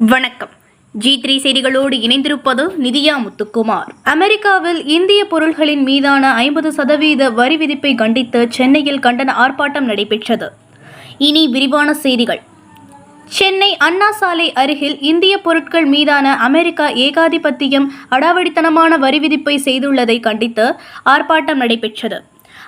வணக்கம். G three செய்திகளோடு இணைந்திருப்பது நிதியா முத்துக்குமார். அமெரிக்காவில் இந்திய பொருள்களின் மீதான ஐம்பது சதவீத வரி விதிப்பை கண்டித்து சென்னையில் கண்டன ஆர்ப்பாட்டம் நடைபெற்றது. இனி விரிவான செய்திகள். சென்னை அண்ணா சாலை அருகில் இந்திய பொருட்கள் மீதான அமெரிக்கா ஏகாதிபத்தியம் அடாவடித்தனமான வரி விதிப்பை செய்துள்ளதை கண்டித்து ஆர்ப்பாட்டம் நடைபெற்றது.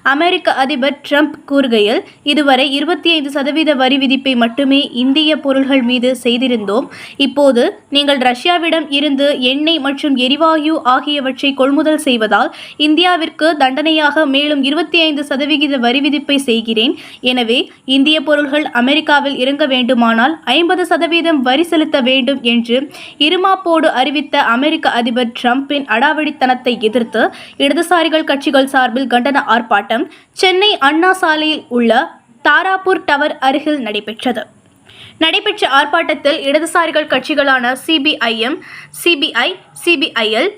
அமெரிக்க அதிபர் ட்ரம்ப் கூறுகையில் இதுவரை இருபத்தி ஐந்து சதவீத வரி விதிப்பை மட்டுமே இந்திய பொருள்கள் மீது செய்திருந்தோம். இப்போது நீங்கள் ரஷ்யாவிடம் இருந்து எண்ணெய் மற்றும் எரிவாயு ஆகியவற்றை கொள்முதல் செய்வதால் இந்தியாவிற்கு தண்டனையாக மேலும் இருபத்தி ஐந்து சதவிகித வரி விதிப்பை செய்கிறேன். எனவே இந்திய பொருள்கள் அமெரிக்காவில் இறங்க வேண்டுமானால் ஐம்பது சதவீதம் வரி செலுத்த வேண்டும் என்று இருமாப்போடு அறிவித்த அமெரிக்க அதிபர் ட்ரம்ப்பின் அடாவடித்தனத்தை எதிர்த்து இடதுசாரிகள் கட்சிகள் சார்பில் கண்டன ஆர்ப்பாட்டம் சென்னை அண்ணா சாலையில் உள்ள தாராபூர் டவர் அருகில் நடைபெற்றது. நடைபெற்ற ஆர்ப்பாட்டத்தில் இடதுசாரிகள் கட்சிகளான சிபிஐஎம் சிபிஐ சிபிஐஎல்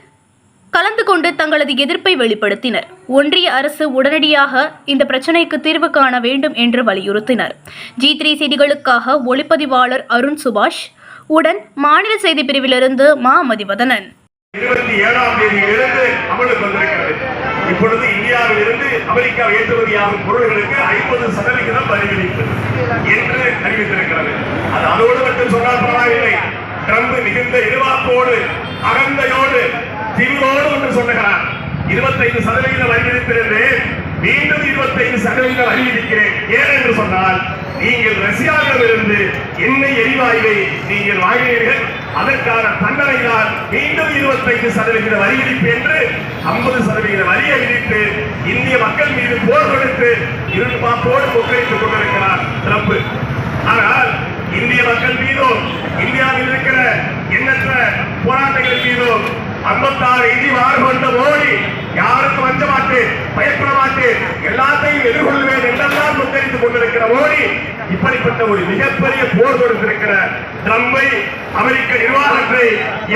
கலந்து கொண்டு தங்களது எதிர்ப்பை வெளிப்படுத்தினர். ஒன்றிய அரசு உடனடியாக இந்த பிரச்சினைக்கு தீர்வு காண வேண்டும் என்று வலியுறுத்தினர். ஜி த்ரீ செய்திகளுக்காக ஒளிப்பதிவாளர் அருண் சுபாஷ் உடன் மாநில செய்தி பிரிவிலிருந்து மா மதிவதனன். இருபத்தி இந்தியாவில் இருந்து அமெரிக்கா ஏற்றுமதியாகும் பொருள்களுக்கு ஐம்பது சதவிகிதம் வரி விதிப்பு என்று அறிவித்திருக்கிறது. அது அதோடு மட்டும் சொன்னால் பரவாயில்லை. ட்ரம்ப் மிகுந்த இருவாப்போடு அகந்தையோடு திமிரோடு ஒன்று சொல்லுகிறார். இருபத்தைந்து சதவிகிதம் வரி விதித்திருந்து மீண்டும் இருபத்தைந்து சதவிகிதம் வரி விதிக்கிறேன் ஏன் என்று சொன்னால் நீங்கள் ரஷ்யாவிடமிருந்து எண்ணெய் எரிவாயுவை நீங்கள் வாங்கினீர்கள். அதற்கான தண்டனை தான் மீண்டும் இருபத்தைந்து சதவிகித வரி விதிப்பு என்று ஐம்பது சதவிகித வரியை விதித்து இந்திய மக்கள் மீது போர் கொடுத்து இருபாப்போடு கொக்கரித்துக் கொண்டிருக்கிறார் ட்ரம்ப். ஆனால் இந்திய மக்கள் மீதும் இந்தியாவில் இருக்கிற எண்ணற்ற போராட்டங்கள் மீதும் ஐம்பத்தாறு இந்தி கொண்ட மோடி யாருக்கும் வஞ்ச மாட்டேன் பயப்பட மாட்டேன் எல்லாத்தையும் எதிர்கொள்வேன் என்றெல்லாம் முத்தரித்துக் கொண்டிருக்கிற மோடி இப்படிப்பட்ட ஒரு மிகப்பெரிய போர் கொடுத்திருக்கிற நம்மை அமெரிக்க நிர்வாகத்தை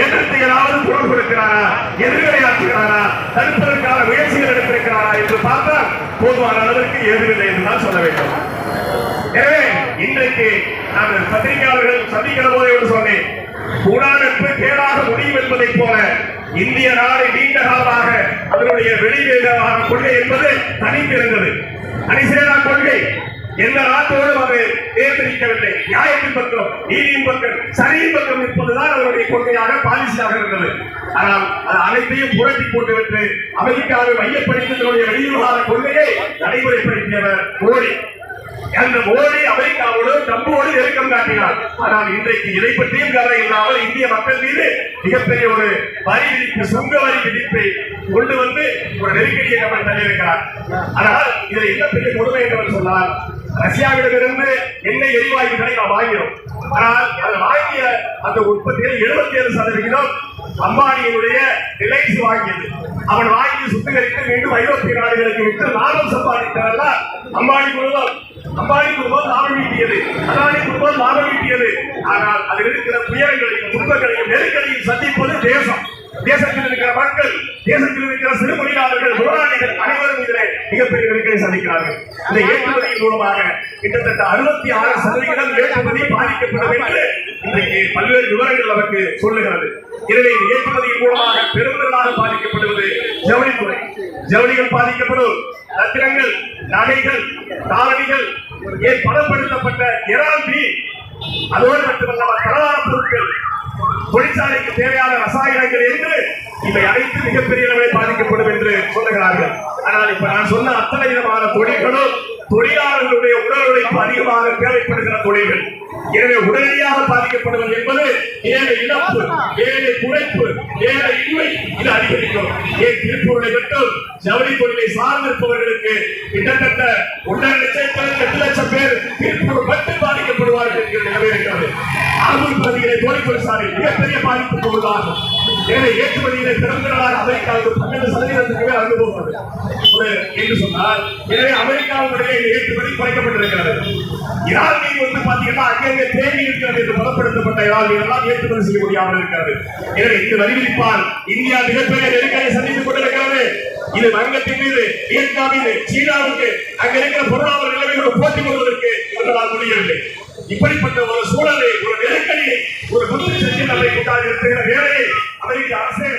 எதிர்த்து ஏதாவது குரல் கொடுக்கிறாரா? எதிர்வினையாற்றுகிறாரா தடுப்பதற்கான முயற்சிகள் எடுத்திருக்கிறாரா என்று பார்த்தால் போதுமான அளவிற்கு எதுவில்லை என்றுதான் சொல்ல வேண்டும். எனவே இன்றைக்கு நான் பத்திரிகையாளர்கள் சந்திக்கிற போதே என்று சொன்னேன். கூடானட்பு கேடாக முடியும் என்பதைப் போல இந்திய நாடு நீண்ட காலமாக அதனுடைய வெளியேறான கொள்கை என்பது தனித்திருந்தது அணிசேரா கொள்கை. எந்த நாட்டோடும் அது தேர்ந்தெடுக்கவில்லை நியாயத்தின் பக்கம் நீதியின் பக்கம் சரியின் பக்கம் நிற்பதுதான் அவருடைய கொள்கையாக பாலிசியாக இருந்தது. ஆனால் அது அனைத்தையும் புரட்டி போட்டுவிட்டு அமெரிக்காவை மையப்படுத்தி தன்னுடைய வெளியுறவாத கொள்கையை நடைமுறைப்படுத்தியவர் மோடி. அந்த மோடி அமெரிக்காவோடு ட்ரம்போடு நெருக்கம் காட்டினார். ஆனால் இன்றைக்கு இதை பற்றியும் கவலை இல்லாமல் இந்திய மக்கள் மீது மிகப்பெரிய ஒரு வரி விதிப்பு சுங்க வரி விதிப்பை கொண்டு வந்து ஒரு நெருக்கடியை நம்ம தள்ளியிருக்கிறார். ஆனால் இதை என்ன பெரிய கொடுமை என்று சொன்னால் ரஷ்யாவிடமிருந்து எண்ணெய் எரிவாயுகளை நாம் வாங்கினோம். ஆனால் அதை வாங்கிய அந்த உற்பத்தியில் எழுபத்தி ஏழு சதவிகிதம் அம்பானியினுடைய ரிலையன்ஸ் வாங்கியது. அவன் வாங்கி சுத்திகரித்து மீண்டும் ஐரோப்பிய நாடுகளுக்கு விட்டு லாபம் சம்பாதித்தார்கள்? அம்பானி குழுவம் அம்பானி குழுவம் லாபம் ஈட்டியது. அதானி குழுவம் லாபம் ஈட்டியது. ஆனால் அதில் இருக்கிற துயரங்களையும் துன்பங்களையும் நெருக்கடியும் சந்திப்பது தேசம். தேசத்தில் இருக்கிற மக்கள் தேசத்தில் இருக்கிற சிறுமொழியாளர்கள் முதலாளிகள் அனைவரும் இதில் மிகப்பெரிய நெருக்கடி சந்திக்கிறார்கள். இந்த ஏற்றுமதியின் மூலமாக கிட்டத்தட்ட அறுபத்தி ஆறு சதவிகிதம் ஏற்றுமதி பாதிக்கப்படும் என்று இன்றைக்கு பல்வேறு விவரங்கள் நமக்கு சொல்லுகிறது. எனவே இந்த ஏற்றுமதியின் மூலமாக பெருமளவாக பாதிக்கப்படுவது ஜவுளித்துறை. ஜவுளிகள் பாதிக்கப்படும். ரத்தினங்கள் நகைகள் தாரணிகள் ஏன் பதப்படுத்தப்பட்ட இறால் மீன் அதோடு மட்டுமல்லாமல் தரவான பொருட்கள் தொழிற்சாலைக்கு தேவையான ரசாயனங்கள் என்று இவை அனைத்து மிகப்பெரிய அளவில் பாதிக்கப்படும் என்று சொல்லுகிறார்கள். ஆனால் இப்ப நான் சொன்ன அத்தனை விதமான தொழில்களும் தொழிலாளர்களுடைய உடல் உழைப்பு அதிகமாக தேவைப்படுகிற தொழில்கள். எனவே உடனடியாக பாதிக்கப்படுவது என்பது ஏழை இழப்பு ஏழை குறைப்பு ஏழை இன்மை இது அதிகரிக்கும். ஏன் திருப்பூரை மட்டும் ஜவுளி தொழிலை சார்ந்திருப்பவர்களுக்கு கிட்டத்தட்ட ஒன்றரை லட்சம் எட்டு லட்சம் பேர் திருப்பூர் மட்டும் பாதிக்கப்படுவார்கள். ஆம்பூர் பகுதிகளை தோழிப்பொருள் சாலை மிகப்பெரிய பாதிப்புக்கு உள்ளாகும் எனவே ஏற்றுமதியிலே பெருந்திரளாக அமெரிக்காவுக்கு பன்னெண்டு சதவீதத்துக்கு மேல் அனுபவம் என்று சொன்னால் எனவே அமெரிக்காவுடைய ஏற்றுமதி குறைக்கப்பட்டிருக்கிறது. இறால் மீன் வந்து பாத்தீங்கன்னா அங்கங்கே தேங்கி இருக்கிறது என்று பலப்படுத்தப்பட்ட இறால் மீன் எல்லாம் ஏற்றுமதி செய்ய முடியாமல் இருக்கிறது. எனவே இந்த வரி விதிப்பால் இந்தியா மிகப்பெரிய நெருக்கடியை சந்தித்துக் கொண்டிருக்கிறது. இது வங்கத்தின் மீது வியட்நாம் மீது சீனாவுக்கு அங்க இருக்கிற பொருளாதார நிலைமைகளோடு போட்டி கொள்வதற்கு இவர்களால் முடியவில்லை. இப்படிப்பட்ட ஒரு சூழலை ஒரு நெருக்கடியை ஒரு முதல் சக்தி நம்மை கொண்டாடி இருக்கிற வேலையை அமெரிக்க அரசு